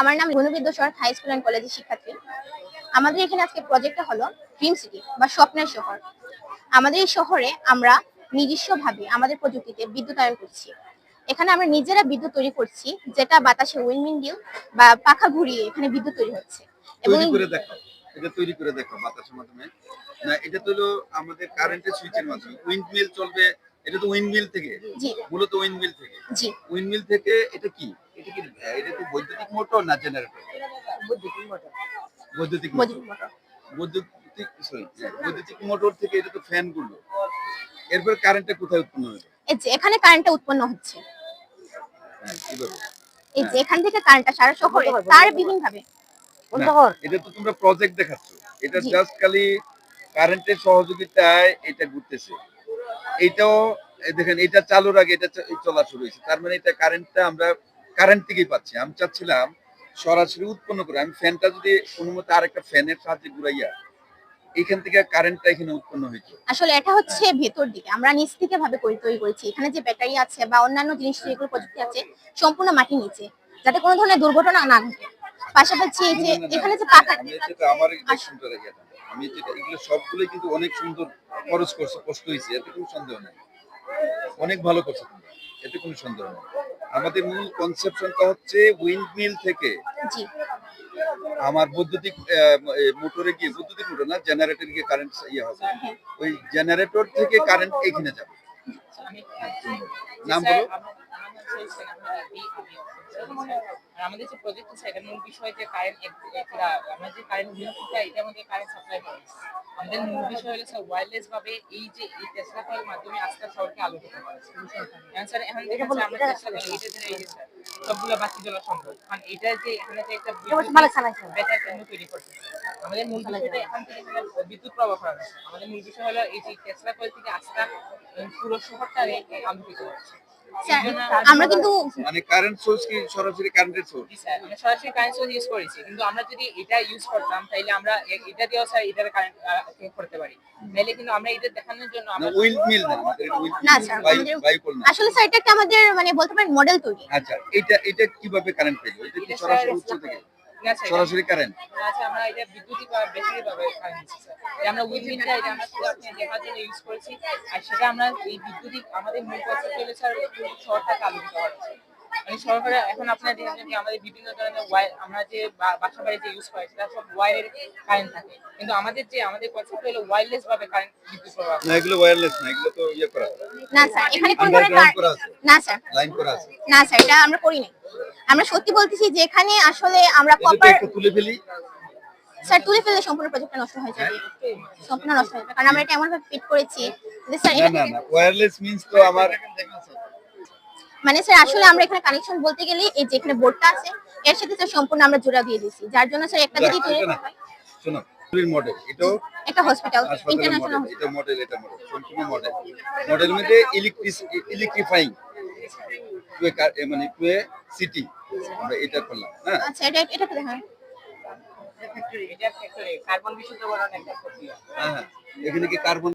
আমার নাম গুণবিদ্যাসর high school and কলেজের শিক্ষার্থী। আমাদের এখানে আজকে প্রজেক্টটা হলো ড্রিম সিটি বা স্বপ্নের শহর। আমাদের এই শহরে আমরা নিজস্বভাবে আমাদের প্রযুক্তিতে বিদ্যুতায়ন করছি। এখানে আমরা নিজেরা বিদ্যুৎ তৈরি করছি যেটা বাতাসে উইন্ডমিল বা পাখা ঘুরিয়ে এখানে বিদ্যুৎ তৈরি হচ্ছে। এবং তৈরি করে দেখো এটা তৈরি করে দেখো বাতাসের মাধ্যমে। না এটা তো হলো আমাদের কারেন্টের সুইচের মাধ্যমে। উইন্ড মিল চলবে এটা তো উইন্ড মিল থেকে। জি। মূলত উইন্ড মিল থেকে। জি। উইন্ড মিল থেকে এটা কি? এটা কি এটা তো বৈদ্যুতিক মোটর না জেনারেটর? বৈদ্যুতিক মোটর। বৈদ্যুতিক মোটর। বৈদ্যুতিক সরি বৈদ্যুতিক মোটর থেকে এটা তো ফ্যানগুলো এরপর কারেন্টটা কোথায় উৎপন্ন হবে এই যে এখানে কারেন্টটা উৎপন্ন হচ্ছে। হ্যাঁ এই যে এখান থেকে কারেন্টটা সারা শহরে তার বিভিন্ন ভাবে এটা তো তোমরা প্রজেক্ট দেখাচ্ছ। এটা। জাস্ট খালি কারেন্টের সহযোগিতায় এটা ঘুরতেছে। এটাও এই দেখেন এটা চালুর আগে এটা চলা শুরু হয়েছে। তার মানে এটা কারেন্টটা আমরা কারেন্ট থেকেই পাচ্ছি। আমি চাচ্ছিলাম সরাসরি উৎপন্ন করে। আমি ফ্যানটা যদি কোনো মতো আরেকটা ফ্যানের সাহায্যে ঘুরাইয়া এখান থেকে কারেন্টটা এখানে উৎপন্ন হইতো। আসলে এটা হচ্ছে ভেতর দিকে। আমরা নিচ থেকে ভাবে তৈরি করেছি। এখানে যে ব্যাটারি আছে বা অন্যান্য জিনিস যেগুলো প্রযুক্তি আছে সম্পূর্ণ মাটির নিচে যাতে কোনো ধরনের দুর্ঘটনা না ঘটে। পাশাপাশি এই যে এখানে যে যেটা আমার আমি যেটা এগুলো সবগুলো কিন্তু অনেক সুন্দর খরচ করছে কষ্ট হয়েছে এতে কোনো সন্দেহ নেই। অনেক ভালো করছে এতে কোনো সন্দেহ নেই আমাদের মূল কনসেপশনটা হচ্ছে উইন্ড মিল থেকে আমার বৈদ্যুতিক মোটরে গিয়ে বৈদ্যুতিক মোটর না জেনারেটর গিয়ে কারেন্ট ইয়ে হবে হ্যাঁ। ওই জেনারেটর থেকে কারেন্ট এখানে যাবে হ্যাঁ, নাম বলো আর আমাদের যে প্রজেক্ট আছে এটার মূল বিষয় যে কারেন্ট আমরা যে কারেন্ট এটার মধ্যে কারেন্ট সাপ্লাই করে। আমাদের মূল বিষয় হলো স্যার ওয়্যারলেস ভাবে এই যে এই টেসলা কয়েল মাধ্যমে আজকে শহরকে আলোকিত করা এখন স্যার এখন দেখেন স্যার এটা ধরে এই স্যার সবগুলো বাতি জ্বলা সম্ভব। কারণ এটা যে এখানে যে একটা কেন্দ্র তৈরি করছে। আমাদের মূল বিষয়টা এখান থেকে বিদ্যুৎ প্রবাহ করা আমাদের মূল বিষয় হলো এই যে টেসলা কয়েল থেকে আজকে পুরো শহরটা আলোকিত স্যার, আমরা কিন্তু মানে কারেন্ট সোর্স কি সরাসরি কারেন্টের সোর্স স্যার আমরা সরাসরি কারেন্ট সোর্স ইউজ করেছি কিন্তু আমরা যদি এটা ইউজ করতাম তাহলে আমরা এটা দিয়েও স্যার এটার কারেন্ট করতে পারি। নাহলে কিন্তু আমরা এটা দেখানোর জন্য আমরা উইল মিল না আমাদের উইল না, স্যার, না আসলে স্যার এটা একটা আমাদের মানে বলতে পারেন মডেল তৈরি। আচ্ছা এটা এটা কীভাবে কারেন্ট পেল? এটা কি সরাসরি উৎস থেকে? সরাসরি কারেন্ট? আচ্ছা আমরা এটা বিদ্যুতিক বা ব্যাটারি ভাবে কারেন্ট এটা আমরা উইন্ডমিলটা এটা আমরা শুধু আপনি দেখার জন্য ইউজ করেছি। আর সেটা আমরা এই বিদ্যুতিক আমাদের মূল কনসেপ্ট হলো স্যার পুরো শহরটাকে আলোকিত করা মানে এখন আপনারা দেখেন যে আমাদের বিভিন্ন ধরনের ওয়্যার আমরা যে বাসা বাড়ি যে ইউজ করি সেটা সব ওয়্যারের কারেন্ট থাকে। কিন্তু আমাদের যে আমাদের কনসেপ্ট হলো ওয়্যারলেস ভাবে কারেন্ট বিদ্যুৎ প্রবাহ। না এগুলো ওয়্যারলেস না এগুলো তো ইয়ে করা। না স্যার এখানে কোনো ধরনের না স্যার লাইন করা আছে। না স্যার এটা আমরা করি নাই আমরা সত্যি বলতেছি যে এখানে আসলে আমরা এটা কপার তুলে ফেলি। স্যার তুলে ফেললে সম্পূর্ণ প্রজেক্টটা নষ্ট হয়ে যাবে। সম্পূর্ণ নষ্ট হয়ে যাবে। কারণ আমরা এটা এমন ভাবে ফিট করেছি যে স্যার না এটা ওয়্যারলেস মিন্স তো আমার মানে স্যার আসলে আমরা এখানে কানেকশন বলতে গেলে এই যে এখানে বোর্ডটা আছে এর সাথে স্যার সম্পূর্ণ আমরা জোড়া দিয়ে দিয়েছি। যার জন্য স্যার একটা যদি তৈরি এটা হয় শোনো মডেল এটাও একটা হসপিটাল ইন্টারন্যাশনাল মডেল এটা মডেল এটা মডেল সম্পূর্ণ মডেল মডেল মধ্যে ইলেকট্রিক ইলেকট্রিফাইং টু এ মানে টু এ সিটি আমরা এটা করলাম হ্যাঁ। আচ্ছা এটা এটা তো এটা ফ্যাক্টরি এটা ফ্যাক্টরি কার্বন বিশুদ্ধকরণ একটা প্রক্রিয়া। হ্যাঁ হ্যাঁ। এখানে কি কার্বন